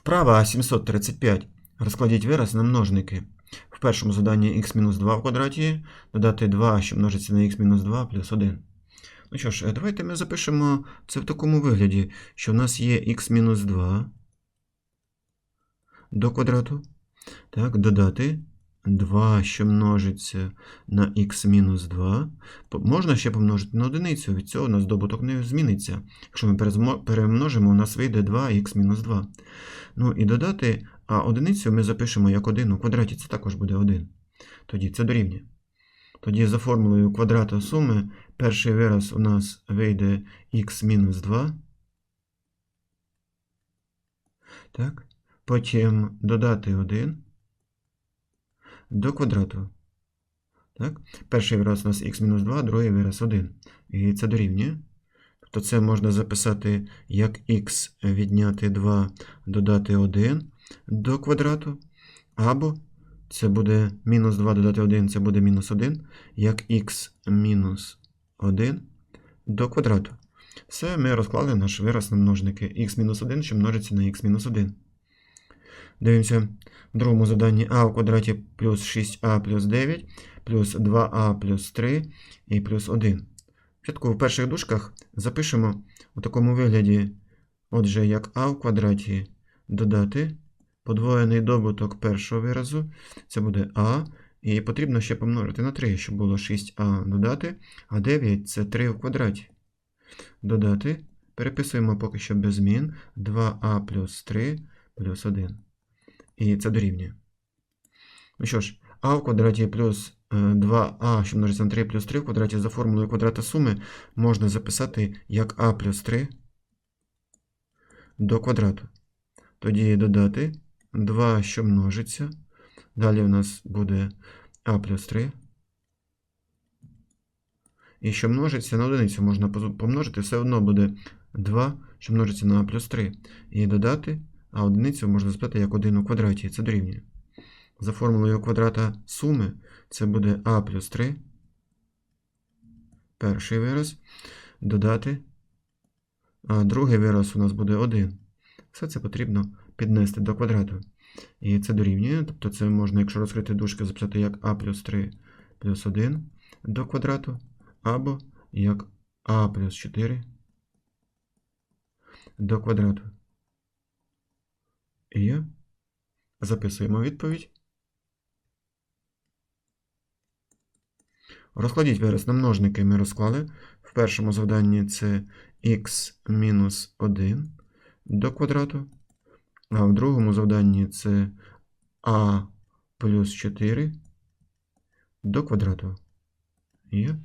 Вправа 735. Розкладіть вираз на множники. В першому заданні х-2 в квадраті додати 2, що множиться на х-2 плюс 1. Ну що ж, е, давайте ми запишемо це в такому вигляді, що в нас є х-2 до квадрату. Так, додати 2, що множиться на х-2. Можна ще помножити на одиницю, від цього у нас добуток не зміниться. Якщо ми перемножимо, у нас вийде 2х-2. Ну і додати, а одиницю ми запишемо як 1 у квадраті, це також буде 1. Тоді це дорівнює. Тоді за формулою квадрата суми перший вираз у нас вийде х-2. Так. Потім додати 1 до квадрату. Так? Перший вираз у нас х-2, другий вираз 1. І це дорівнює. Тобто це можна записати як х відняти 2 додати 1 до квадрату. Або це буде мінус 2 додати 1, це буде мінус 1, як х мінус 1 до квадрату. Все, ми розклали наш вираз на множники. х мінус 1, що множиться на х мінус 1. Дивимося в другому заданні а у квадраті плюс 6а плюс 9, плюс 2а плюс 3 і плюс 1. Спочатку в перших дужках запишемо у такому вигляді, отже, як а в квадраті додати подвоєний добуток першого виразу, це буде а, і потрібно ще помножити на 3, щоб було 6а додати, а 9 це 3 в квадраті. Додати, переписуємо поки що без змін 2а плюс 3 плюс 1. І це дорівнює. Ну що ж, а в квадраті плюс е, 2а, що множиться на 3 плюс 3 в квадраті за формулою квадрата суми можна записати як а плюс 3 до квадрату. Тоді додати 2, що множиться. Далі у нас буде а плюс 3. І що множиться на одиницю можна помножити, все одно буде 2, що множиться на а плюс 3. І додати, а одиницю можна записати як 1 у квадраті. Це дорівнює. За формулою квадрата суми це буде а плюс 3. Перший вираз. Додати. А другий вираз у нас буде 1. Все це потрібно піднести до квадрату. І це дорівнює. Тобто це можна, якщо розкрити дужки, записати як а плюс 3 плюс 1 до квадрату, або як а плюс 4 до квадрату. І записуємо відповідь. Розкладіть вираз на множники ми розклали. В першому завданні це х мінус 1 до квадрату. А в другому завданні це а плюс 4 до квадрату. Є.